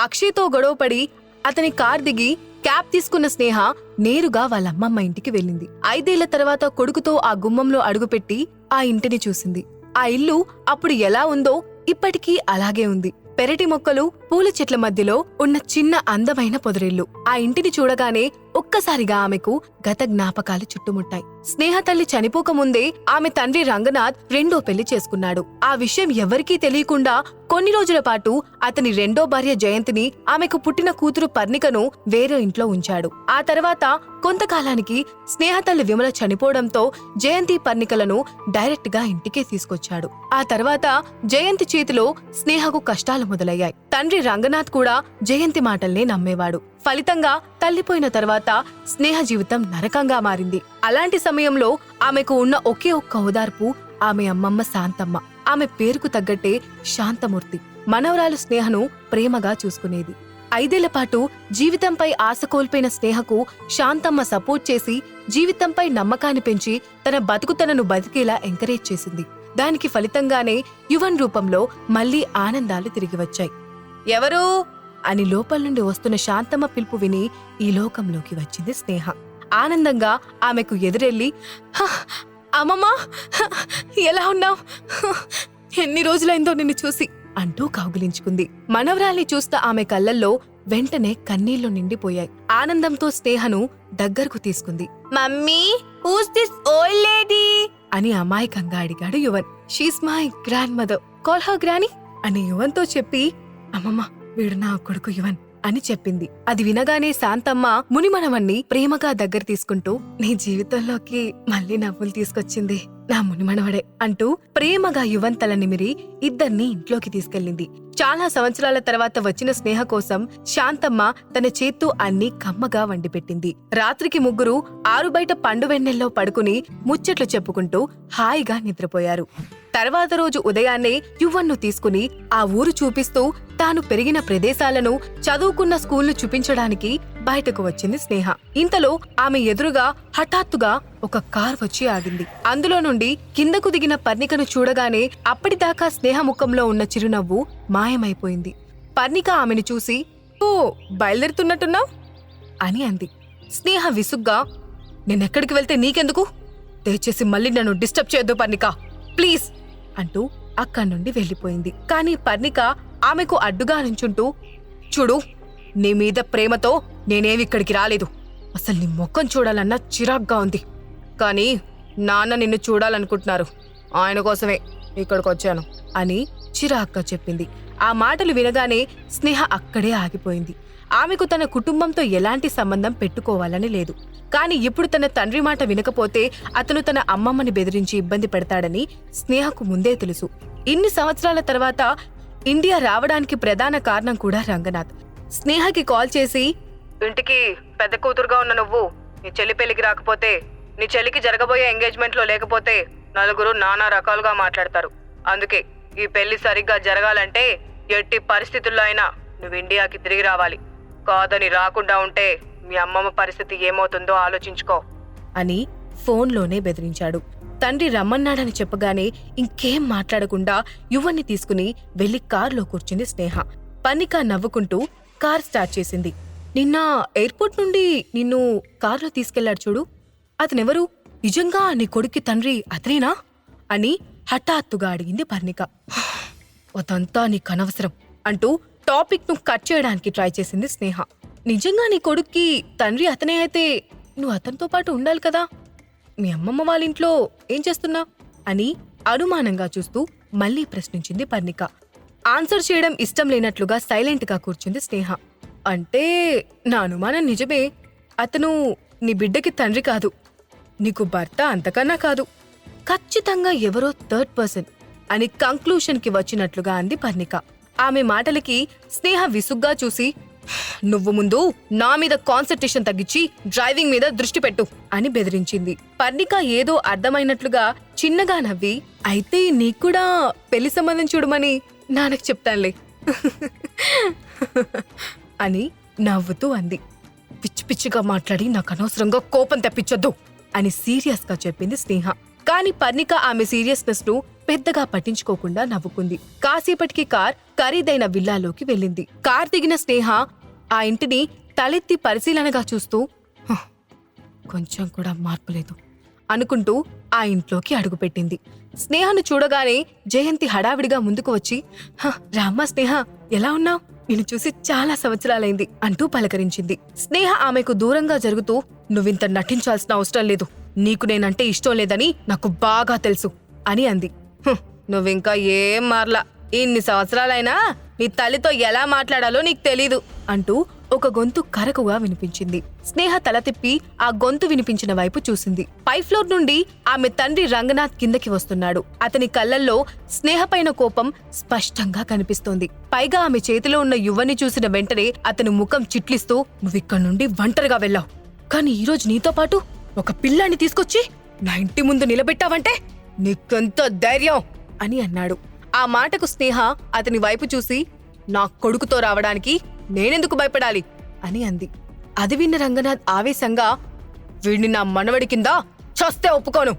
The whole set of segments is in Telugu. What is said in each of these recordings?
అక్షయ్తో గొడవపడి అతని కార్ దిగి క్యాబ్ తీసుకున్న స్నేహ నేరుగా వాళ్ళ అమ్మమ్మ ఇంటికి వెళ్ళింది. ఐదేళ్ళ తర్వాత కొడుకుతో ఆ గుమ్మంలో అడుగుపెట్టి ఆ ఇంటిని చూసింది. ఆ ఇల్లు అప్పుడు ఎలా ఉందో ఇప్పటికీ అలాగే ఉంది. పెరటి మొక్కలు పూల చెట్ల మధ్యలో ఉన్న చిన్న అందమైన పొదరిల్లు. ఆ ఇంటిని చూడగానే ఒక్కసారిగా ఆమెకు గత జ్ఞాపకాలు చుట్టుముట్టాయి. స్నేహ తల్లి చనిపోకముందే ఆమె తండ్రి రంగనాథ్ రెండో పెళ్ళి చేసుకున్నాడు. ఆ విషయం ఎవరికీ తెలియకుండా కొన్ని రోజుల పాటు అతని రెండో భార్య జయంతిని ఆమెకు పుట్టిన కూతురు పర్ణికను వేరే ఇంట్లో ఉంచాడు. ఆ తర్వాత కొంతకాలానికి స్నేహతల్లి విమల చనిపోవడంతో జయంతి పర్ణికలను డైరెక్ట్గా ఇంటికే తీసుకొచ్చాడు. ఆ తర్వాత జయంతి చేతిలో స్నేహకు కష్టాలు మొదలయ్యాయి. తండ్రి రంగనాథ్ కూడా జయంతి మాటల్నే నమ్మేవాడు. ఫలితంగా తల్లిపోయిన తర్వాత స్నేహ జీవితం నరకంగా మారింది. అలాంటి సమయంలో ఆమెకు ఉన్న ఒకే ఒక్క ఓదార్పు ఆమె అమ్మమ్మ శాంతమ్మ. ఆమె పేరుకు తగ్గట్టే శాంతమూర్తి. మనవరాలు స్నేహను ప్రేమగా చూసుకునేది. ఐదేళ్ళ పాటు జీవితంపై ఆశ కోల్పోయిన స్నేహకు శాంతమ్మ సపోర్ట్ చేసి జీవితంపై నమ్మకాన్ని పెంచి తన బతుకుతనను బతికేలా ఎంకరేజ్ చేసింది. దానికి ఫలితంగానే యువన్ రూపంలో మళ్ళీ ఆనందాలు తిరిగి వచ్చాయి ఎవరు? అని లోపల నుండి వస్తున్న శాంతమ్మ పిలుపు విని ఈ లోకంలోకి వచ్చింది స్నేహ. ఆనందంగా ఆమెకు ఎదురెళ్ళి "హ, అమ్మమ్మా ఎలా ఉన్నావు? ఎన్ని రోజులైందో నిన్ను చూసి అంటూ కౌగిలించుకుంది. మనవరాల్ని చూస్తా ఆమె కళ్ళల్లో వెంటనే కన్నీళ్ళు నిండిపోయాయి. ఆనందంతో స్నేహను దగ్గరకు తీసుకుంది. Mummy who's this old lady అని అమాయకంగా అడిగాడు Yuvan. She's my grandmother call her granny అని యువన్తో చెప్పి అమ్మమ్మ వీడు నా కొడుకు యువన్ అని చెప్పింది. అది వినగానే శాంతమ్మ మునిమనవన్ని ప్రేమగా దగ్గర తీసుకుంటూ నీ జీవితంలోకి మళ్ళీ నవ్వులు తీసుకొచ్చింది నా మునిమనవడే అంటూ ప్రేమగా యువన్ తల నిమిరి ఇద్దర్ని ఇంట్లోకి తీసుకెళ్ళింది. చాలా సంవత్సరాల తర్వాత వచ్చిన స్నేహ కోసం శాంతమ్మ తన చేత్తు అన్ని కమ్మగా వండిపెట్టింది. రాత్రికి ముగ్గురు ఆరు బయట పండు వెన్నెల్లో పడుకుని ముచ్చట్లు చెప్పుకుంటూ హాయిగా నిద్రపోయారు. తర్వాత రోజు ఉదయాన్నే యువన్ను తీసుకుని ఆ ఊరు చూపిస్తూ తాను పెరిగిన ప్రదేశాలను చదువుకున్న స్కూల్ను చూపించడానికి బయటకు వచ్చింది స్నేహ. ఇంతలో ఆమె ఎదురుగా హఠాత్తుగా ఒక కార్ వచ్చి ఆగింది. అందులో నుండి కిందకు దిగిన పర్ణికను చూడగానే అప్పటిదాకా స్నేహ ముఖంలో ఉన్న చిరునవ్వు మాయమైపోయింది. పర్ణిక ఆమెను చూసి ఓ బయలుదేరుతున్నట్టున్నావు? అని అంది. స్నేహ విసుగ్గా నేనెక్కడికి వెళ్తే నీకెందుకు? దయచేసి మళ్ళీ నన్ను డిస్టర్బ్ చేయొద్దు పర్ణిక. ప్లీజ్. అంటూ అక్కడి నుండి వెళ్ళిపోయింది. కానీ పర్ణిక ఆమెకు అడ్డుగా నుంచుంటూ చూడు నీ మీద ప్రేమతో నేనేమి ఇక్కడికి రాలేదు. అసలు నీ ముఖం చూడాలన్నా చిరాగ్గా ఉంది. కానీ నాన్న నిన్ను చూడాలనుకుంటున్నారు. ఆయన కోసమే ఇక్కడికి వచ్చాను అని చిరాగ్గా చెప్పింది. ఆ మాటలు వినగానే స్నేహ అక్కడే ఆగిపోయింది. ఆమెకు తన కుటుంబంతో ఎలాంటి సంబంధం పెట్టుకోవాలని లేదు. కానీ ఇప్పుడు తన తండ్రి మాట వినకపోతే అతను తన అమ్మమ్మని బెదిరించి ఇబ్బంది పెడతాడని స్నేహకు ముందే తెలుసు. ఇన్ని సంవత్సరాల తర్వాత ఇండియా రావడానికి ప్రధాన కారణం కూడా రంగనాథ్. స్నేహకి కాల్ చేసి ఇంటికి పెద్ద కూతురుగా ఉన్న నువ్వు నీ చెల్లి పెళ్ళికి రాకపోతే నీ చెల్లికి జరగబోయే ఎంగేజ్మెంట్లో లేకపోతే నలుగురు నానా రకాలుగా మాట్లాడతారు. అందుకే ఈ పెళ్ళి సరిగ్గా జరగాలంటే ఎట్టి పరిస్థితుల్లో అయినా నువ్వు ఇండియాకి తిరిగి రావాలి. కాదని రాకుండా ఉంటే మీ అమ్మమ్మ పరిస్థితి ఏమవుతుందో ఆలోచించుకో. అని ఫోన్లోనే బెదిరించాడు. తండ్రి రమ్మన్నాడని చెప్పగానే ఇంకేం మాట్లాడకుండా యువన్ని తీసుకుని వెళ్ళి కారులో కూర్చుంది స్నేహ. పన్నిక నవ్వుకుంటూ కార్ స్టార్ట్ చేసింది. నిన్న ఎయిర్పోర్ట్ నుండి నిన్ను కారులో తీసుకెళ్ళాడు చూడు. అతనెవరు? నిజంగా నీ కొడుక్కి తండ్రి అతనేనా? అని హఠాత్తుగా అడిగింది పర్ణిక. అదంతా నీకు అనవసరం అంటూ టాపిక్ను కట్ చేయడానికి ట్రై చేసింది స్నేహ. నిజంగా నీ కొడుక్కి తండ్రి అతనే అయితే నువ్వు అతనితో పాటు ఉండాలి కదా? మీ అమ్మమ్మ వాళ్ళ ఇంట్లో ఏం చేస్తున్నా? అని అనుమానంగా చూస్తూ మళ్ళీ ప్రశ్నించింది పర్ణిక. ఆన్సర్ చేయడం ఇష్టం లేనట్లుగా సైలెంట్గా కూర్చుంది స్నేహ. అంటే నా అనుమానం నిజమే. అతను నీ బిడ్డకి తండ్రి కాదు. నీకు భర్త అంతకన్నా కాదు. ఖచ్చితంగా ఎవరో థర్డ్ పర్సన్ అని కంక్లూషన్కి వచ్చినట్లుగా అంది పర్ణిక. ఆమె మాటలకి స్నేహ విసుగ్గా చూసి నువ్వు ముందు నా మీద కాన్సన్ట్రేషన్ తగ్గించి డ్రైవింగ్ మీద దృష్టి పెట్టు అని బెదిరించింది. పర్ణిక ఏదో అర్థమైనట్లుగా చిన్నగా నవ్వి అయితే నీకూడా పెళ్ళి సంబంధం చూడమని నాన్నకు చెప్తానులే అని నవ్వుతూ అంది. పిచ్చి పిచ్చిగా మాట్లాడి నాకు అనవసరంగా కోపం తెప్పించొద్దు అని సీరియస్గా చెప్పింది స్నేహ. కాని పర్ణిక ఆమె సీరియస్నెస్ను పెద్దగా పట్టించుకోకుండా నవ్వుకుంది. కాసేపటికి కార్ ఖరీదైన విల్లాలోకి వెళ్ళింది. కార్ దిగిన స్నేహ ఆ ఇంటిని తలెత్తి పరిశీలనగా చూస్తూ కొంచెం కూడా మార్పు లేదు అనుకుంటూ ఆ ఇంట్లోకి అడుగుపెట్టింది. స్నేహను చూడగానే జయంతి హడావిడిగా ముందుకు వచ్చి "హ, రామ్మా స్నేహ ఎలా ఉన్నావు? నిన్ను చూసి చాలా సంవత్సరాలైంది అంటూ పలకరించింది. స్నేహ ఆమెకు దూరంగా జరుగుతూ నువ్వింత నటించాల్సిన అవసరం లేదు. నీకు నేనంటే ఇష్టం లేదని నాకు బాగా తెలుసు అని అంది. నువ్వింకా ఏం మారలా? ఇన్ని సంవత్సరాలైనా నీ తల్లితో ఎలా మాట్లాడాలో నీకు తెలీదు. అంటూ ఒక గొంతు కరకుగా వినిపించింది. స్నేహ తల తిప్పి ఆ గొంతు వినిపించిన వైపు చూసింది. పై ఫ్లోర్ నుండి ఆమె తండ్రి రంగనాథ్ కిందకి వస్తున్నాడు. అతని కళ్ళల్లో స్నేహపైన కోపం స్పష్టంగా కనిపిస్తోంది. పైగా ఆమె చేతిలో ఉన్న యువని చూసిన వెంటనే అతను ముఖం చిట్లిస్తూ నువ్విక్కడి నుండి ఒంటరిగా వెళ్ళావు. కానీ ఈరోజు నీతో పాటు ఒక పిల్లాన్ని తీసుకొచ్చి నా ఇంటి ముందు నిలబెట్టావంటే నీకెంత ధైర్యం? అని అన్నాడు. ఆ మాటకు స్నేహ అతని వైపు చూసి నా కొడుకుతో రావడానికి నేనెందుకు భయపడాలి? అని అంది. అది విన్న రంగనాథ్ ఆవేశంగా వీడిని నా మనవడి కింద చస్తే ఒప్పుకోను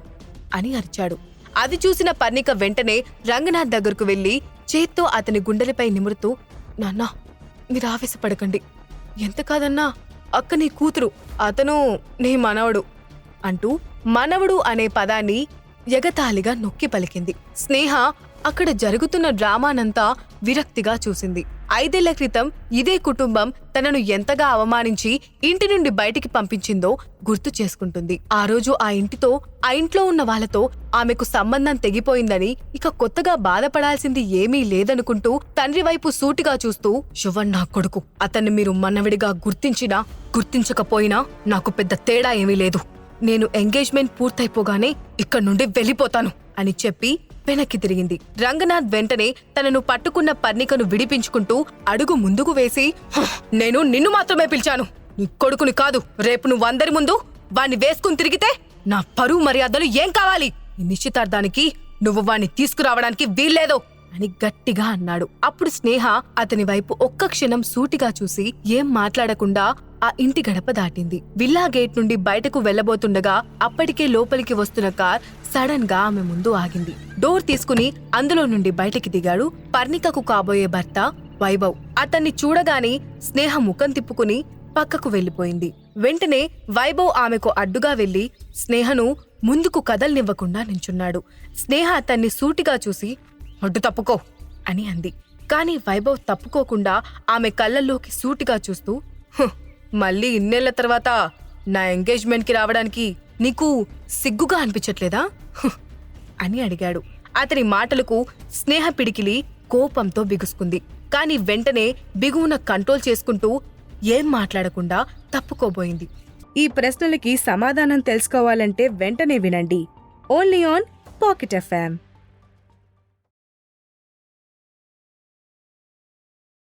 అని అరిచాడు. అది చూసిన పర్ణిక వెంటనే రంగనాథ్ దగ్గరకు వెళ్ళి చేత్తో అతని గుండెలపై నిమురుతూ నాన్నా మీరు ఆవేశపడకండి. ఎంత కాదన్నా అక్క నీ కూతురు అతను నీ మనవడు అంటూ మనవడు అనే పదాన్ని ఎగతాళిగా నొక్కి పలికింది. స్నేహ అక్కడ జరుగుతున్న డ్రామానంతా విరక్తిగా చూసింది. ఐదేళ్ళ క్రితం ఇదే కుటుంబం తనను ఎంతగా అవమానించి ఇంటి నుండి బయటికి పంపించిందో గుర్తు చేసుకుంటుంది. ఆ రోజు ఆ ఇంటితో ఆ ఇంట్లో ఉన్న వాళ్ళతో ఆమెకు సంబంధం తెగిపోయిందని ఇక కొత్తగా బాధపడాల్సింది ఏమీ లేదనుకుంటూ తండ్రి వైపు సూటిగా చూస్తూ శువన్ నా కొడుకు అతన్ని మీరు మన్నవిడిగా గుర్తించినా గుర్తించకపోయినా నాకు పెద్ద తేడా ఏమీ లేదు. నేను ఎంగేజ్మెంట్ పూర్తయిపోగానే ఇక్కడ నుండి వెళ్ళిపోతాను అని చెప్పి వెనక్కి తిరిగింది. రంగనాథ్ వెంటనే తనను పట్టుకున్న పర్ణికను విడిపించుకుంటూ అడుగు ముందుకు వేసి నేను నిన్ను మాత్రమే పిలిచాను. నీ కొడుకుని కాదు. రేపు నువ్వు అందరి ముందు వాణ్ణి వేసుకుని తిరిగితే నా పరువు మర్యాదలు ఏం కావాలి? ఈ నిశ్చితార్థానికి నువ్వు వాణ్ణి తీసుకురావడానికి వీల్లేదు. అని గట్టిగా అన్నాడు. అప్పుడు స్నేహ అతని వైపు ఒక్క క్షణం సూటిగా చూసి ఏం మాట్లాడకుండా ఆ ఇంటి గడప దాటింది. విల్లా గేట్ నుండి బయటకు వెళ్ళబోతుండగా అప్పటికే లోపలికి వస్తున్న కార్ సడన్గా ఆమె ముందు ఆగింది. డోర్ తీసుకుని అందులో నుండి బయటికి దిగాడు. పర్ణికకు కాబోయే భర్త వైభవ్. అతన్ని చూడగానే స్నేహ ముఖం తిప్పుకుని పక్కకు వెళ్ళిపోయింది వెంటనే వైభవ్ ఆమెకు అడ్డుగా వెళ్ళి స్నేహను ముందుకు కదల్నివ్వకుండా నించున్నాడు. స్నేహ అతన్ని సూటిగా చూసి అడ్డు తప్పుకో అని అంది. కాని వైభవ్ తప్పుకోకుండా ఆమె కళ్ళల్లోకి సూటిగా చూస్తూ మళ్ళీ ఇన్నేళ్ళ తర్వాత నా ఎంగేజ్మెంట్కి రావడానికి నీకు సిగ్గుగా అనిపించట్లేదా? అని అడిగాడు. అతని మాటలకు స్నేహ పిడికిలి కోపంతో బిగుసుకుంది. కాని వెంటనే బిగువున కంట్రోల్ చేసుకుంటూ ఏం మాట్లాడకుండా తప్పుకోబోయింది. ఈ ప్రశ్నలకి సమాధానం తెలుసుకోవాలంటే వెంటనే వినండి. Only on pocket FM.